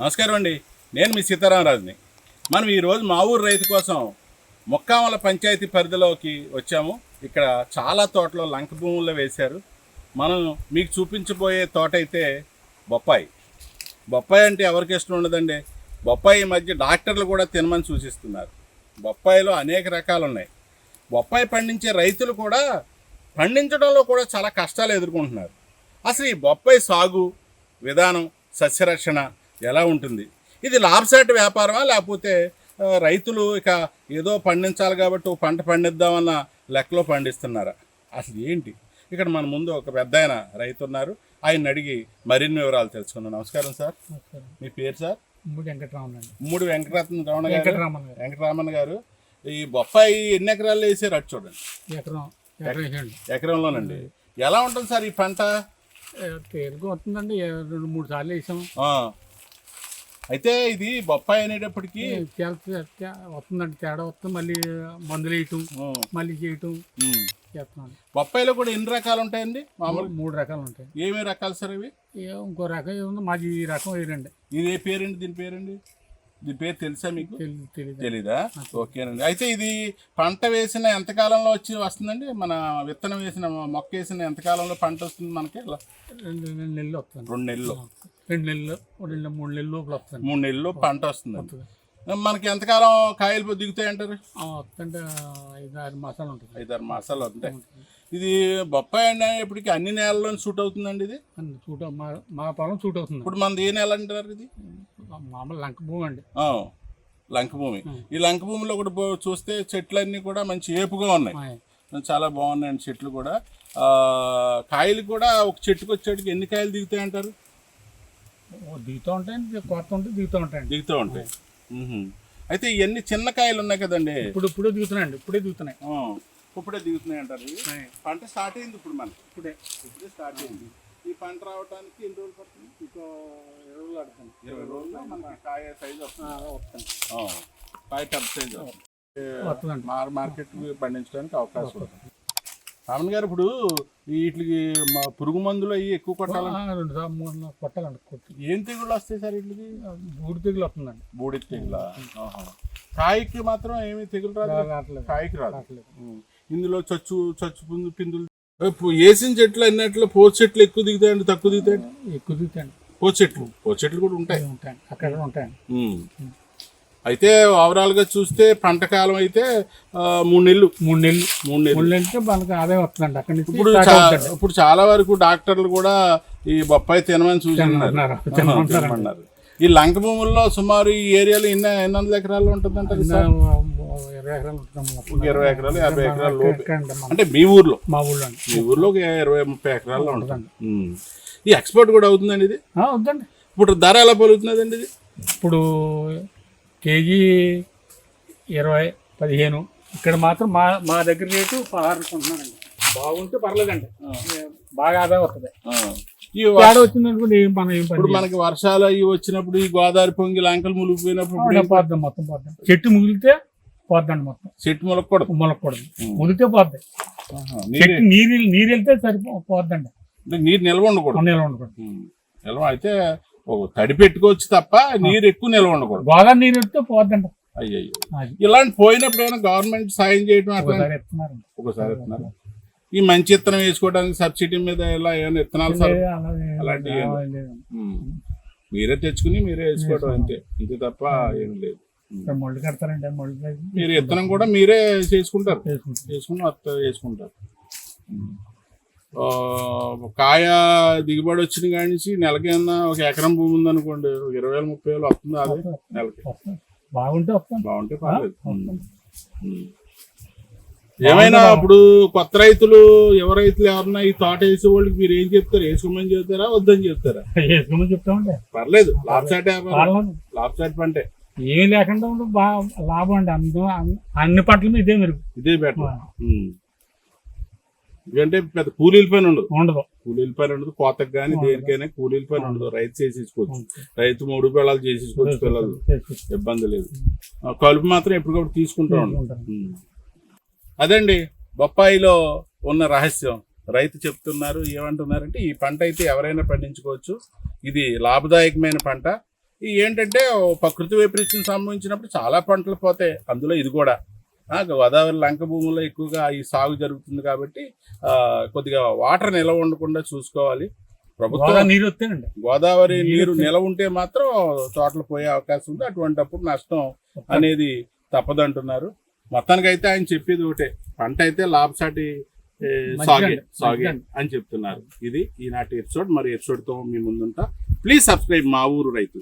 నమస్కారం అండి. నేను మీ సీతారామరాజుని. మనం ఈరోజు మా ఊరు రైతు కోసం మొక్కామల పంచాయతీ పరిధిలోకి వచ్చాము. ఇక్కడ చాలా తోటలు లంక భూముల్లో వేశారు. మనం మీకు చూపించబోయే తోట అయితే బొప్పాయి. బొప్పాయి అంటే ఎవరికి ఇష్టం ఉండదండి? బొప్పాయి మధ్య డాక్టర్లు కూడా తినమని సూచిస్తున్నారు. బొప్పాయిలో అనేక రకాలు ఉన్నాయి. బొప్పాయి పండించే రైతులు కూడా పండించడంలో కూడా చాలా కష్టాలు ఎదుర్కొంటున్నారు. అసలు ఈ బొప్పాయి సాగు విధానం సస్యరక్షణ ఎలా ఉంటుంది? ఇది లాభసాటి వ్యాపారమా? లేకపోతే రైతులు ఇక ఏదో పండించాలి కాబట్టి పంట పండిద్దామన్న లెక్కలో పండిస్తున్నారా? అసలు ఏంటి? ఇక్కడ మన ముందు ఒక పెద్ద ఆయన రైతు ఉన్నారు ఆయన అడిగి మరిన్ని వివరాలు తెలుసుకుందాం. నమస్కారం సార్. మీ పేరు సార్? మూడు వెంకటరామన్ మూడు వెంకటరత్న రమణ గారు. వెంకటరామన్ గారు. వెంకటరామన్ గారు. ఈ బొప్పాయి ఎన్ని ఎకరాలు వేసారు? అటు చూడండి. ఎకరం ఎకరంలోనండి. ఎలా ఉంటుంది సార్ ఈ పంట? తేలిక వస్తుందండి. రెండు మూడు సార్లు వేసాం. అయితే ఇది బొప్పాయి అనేటప్పటికి వస్తుందండి. తేడా వస్తుంది. మళ్ళీ మందులు వేయటం మళ్ళీ చేయటం. చేస్తున్నాను. బొప్పాయిలో కూడా ఎన్ని రకాలు ఉంటాయండి? మామూలు మూడు రకాలు ఉంటాయి. ఏమేమి రకాలు సార్ ఇవి? ఇంకో రకం ఏముంది? మాది ఈ రకం వేరండి. ఇది ఏ పేరండి? దీని పేరండి? దీని పేరు తెలుసా మీకు? తెలీదా? ఓకేనండి. అయితే ఇది పంట వేసిన ఎంత కాలంలో వచ్చి వస్తుందండి? మన విత్తనం వేసిన మొక్క వేసిన ఎంత కాలంలో పంట వస్తుంది మనకి? రెండు నెలలు వస్తుంది. రెండు నెలలు. రెండు నెలలు రెండు మూడు నెలలు లోపల వస్తుంది. మూడు నెలలు పంట వస్తుందండి. మనకి ఎంతకాలం కాయలు దిగుతాయి అంటారు వస్తుంటే ఐదు ఆరు మాసాలు ఉంటుంది. ఐదారు మాసాలు ఉంటాయి ఇది బొప్పాయి అనేప్పటికీ అన్ని నెలల్లో సూట్ అవుతుందండి ఇది? అన్ని సూట్ మా మా పొలం సూట్ అవుతుంది. ఇప్పుడు మనది ఏ నెల అంటారు ఇది? మామూలు లంక భూమి అండి. లంక భూమి. ఈ లంక భూమిలో కూడా బో- చూస్తే చెట్లన్నీ కూడా మంచి ఏపుగా ఉన్నాయి. చాలా బాగున్నాయండి చెట్లు కూడా. కాయలు కూడా ఒక చెట్టుకు వచ్చేటికి ఎన్ని కాయలు దిగుతాయి అంటారు దిగుతూ ఉంటాయండి కొత్త ఉంటే దిగుతూ ఉంటాయండి. దిగుతూ ఉంటాయి. అయితే ఇవన్నీ చిన్న కాయలు ఉన్నాయి కదండి. ఇప్పుడు ఇప్పుడే దిగుతున్నాయండి ఇప్పుడే దిగుతున్నాయి. ఆ, ఇప్పుడే దిగుతున్నాయి అంటారు. పంట స్టార్ట్ అయింది ఇప్పుడు మనకి. ఇప్పుడే. ఇప్పుడే స్టార్ట్ అయింది. ఈ పంట రావడానికి ఎన్ని రోజులు పడుతుంది? ఇంకో ఇరవై రోజులు ఆడుతుంది ఇరవై రోజుల్లో మనకి కాయ సైజ్ వస్తుంది. వస్తుంది. కాయ పెద్ద సైజ్ వస్తుంది. మార్కెట్ పండించడానికి అవకాశం ఉంటుంది రామన్ గారు ఇప్పుడు వీటికి మా పురుగు మందులు అవి ఎక్కువ కొట్టాలి మూడు కొట్టాలండి కొట్టి ఏం తెగుళ్ళు వస్తాయి సార్ వీటికి బూడి తెగులు వస్తుందండి. బూడి తెగుల? కాయకి మాత్రం ఏమి తెగులు రాదు? కాయకి రాదు. ఇందులో చచ్చు చచ్చు పుందు పిందులు వేసిన చెట్లు అన్నట్లు పోత చెట్లు ఎక్కువ దిగుతాయండి తక్కువ దిగుతాయండి? ఎక్కువ దిగుతాయండి. పోత చెట్లు. పోత చెట్లు కూడా ఉంటాయి. ఉంటాయండి. అక్కడ ఉంటాయండి. అయితే ఓవరాల్గా చూస్తే పంట కాలం అయితే మూడు నెలలు. మూడు నెలలు. మూడు నెలలు. మూడు నెలలకి మనకి ఆదాయం వస్తుందండి. అక్కడి నుంచి ఇప్పుడు అవుతుందండి. ఇప్పుడు చాలా వరకు డాక్టర్లు కూడా ఈ బొప్పాయి తినమని. తినమన్నారు. ఈ లంక భూముల్లో సుమారు ఈ ఏరియాలో ఎన్ని ఎన్ని వందల ఎకరాలు ఉంటుందంటారు సార్? ఇరవై ఎకరాలు యాభై ఎకరాలు అంటే మీ ఊర్లో? మా అండి. మీ ఊర్లో ఒక ఇరవై ముప్పై ఎకరాల్లో ఉంటుంది. ఈ ఎక్స్పోర్ట్ కూడా అవుతుందండి ఇది? ఆ, వద్దండి ఇప్పుడు ధర ఎలా పలుకుతున్నదండి ఇది? ఇప్పుడు కేజీ ఇరవై పదిహేను. ఇక్కడ మాత్రం మా మా దగ్గర రేటు పదహారు కొంటున్నానండి బాగుంటే పర్లేదండి. బాగా ఆదాయం వస్తుంది. ఈ వ- తేడా వచ్చిందనుకోండి మనం ఏం ఇప్పుడు మనకి వర్షాలు అవి వచ్చినప్పుడు ఈ గోదావరి పొంగి లంకలు చేయలేం. పోద్దాం మొత్తం పోద్దాం. చెట్టు ముగిలితే పోద్దండి మొత్తం. చెట్టు మొలకూడదు మొలకూడదు ముగితే పోద్ది. నీరు చెట్టు నీరు నీరు వెళ్తే సరిపో పోద్దండి. నీరు నిల్వ ఉండకూడదు. కొన్నేళ్ళు ఉండకూడదు. నిల్వ అయితే తడి పెట్టుకోవచ్చు తప్ప నీరు ఎక్కువ నిల్వ ఉండకూడదు. గోదావరి నీరు వెళ్తే పోద్దండి అయ్యయ్యో. అది. ఇలాంటి పోయినప్పుడు ఏమైనా గవర్నమెంట్ సాయం చేయడం అట్లా ఒకసారి ఇస్తున్నారు ఈ మంచి విత్తనం వేసుకోవడానికి సబ్సిడీ మీద ఇలా ఏమైనా అలాగే అలాంటివి. మీరే తెచ్చుకుని మీరే వేసుకోవడం అంతే. ఇంతే తప్ప ఏం లేదు. మొళ్ళు మొళ్ళు మీరు విత్తనం కూడా మీరే చేసుకుంటారు. వస్త వేసుకుంటారు. కాయ దిగుబడి వచ్చిన కాడి నుంచి నెలకి ఏమన్నా ఒక ఎకరం భూమి ఉందనుకోండి ఒక ఇరవై వేలు ముప్పై వేలు వస్తుంది అది నెలకి. బాగుంటే బాగుంటే పర్లేదు. ఏమైనా ఇప్పుడు కొత్త రైతులు యువ రైతులు ఎవరన్నా ఈ తోట వేసే వాళ్ళకి మీరు ఏం చెప్తారు? వేసుకోమని చెప్తారా? వద్దని చెప్తారా? వేసుకోమని చెప్తామండి. పర్లేదు. వాళ్ళని లాభసాటి పంటే. ఏమీ లేకుండా లాభం అండి. అందు అన్ని పంటల ఇదే మెరుగు. ఇదే బెటర్. ఎందుకంటే పెద్ద కూలీల పని ఉండదు. ఉండదు. కూలీల పని ఉండదు. కోతకు కానీ దేనికైనా కూలీల పని ఉండదు. రైతు చేసేసుకోవచ్చు. రైతు మూడు పిల్లలు చేసేసుకోవచ్చు పిల్లలు. ఇబ్బంది లేదు. కలుపు మాత్రం ఎప్పటికప్పుడు తీసుకుంటూ. ఉమ్. అదండి బొప్పాయిలో ఉన్న రహస్యం. రైతు చెప్తున్నారు ఏమంటున్నారంటే ఈ పంట అయితే ఎవరైనా పండించుకోవచ్చు. ఇది లాభదాయకమైన పంట. ఏంటంటే ప్రకృతి వైపరీత్యం సంభవించినప్పుడు చాలా పంటలు పోతాయి. అందులో ఇది కూడా. గోదావరి లంక భూముల్లో ఎక్కువగా ఈ సాగు జరుగుతుంది కాబట్టి కొద్దిగా వాటర్ నిల్వ ఉండకుండా చూసుకోవాలి. ప్రభుత్వం నీరు వస్తేనండి. గోదావరి నీరు నీరు నిల ఉంటే మాత్రం తోటలు పోయే అవకాశం ఉంది. అటువంటప్పుడు నష్టం అనేది తప్పదంటున్నారు మొత్తానికి అయితే ఆయన చెప్పేది ఒకటే పంట అయితే లాభసాటి సాగే సాగే. అని చెప్తున్నారు. ఇది ఈనాటి ఎపిసోడ్. మరి ఎపిసోడ్తో మీ ముందుంటా. ప్లీజ్ సబ్స్క్రైబ్ మా ఊరు రైతు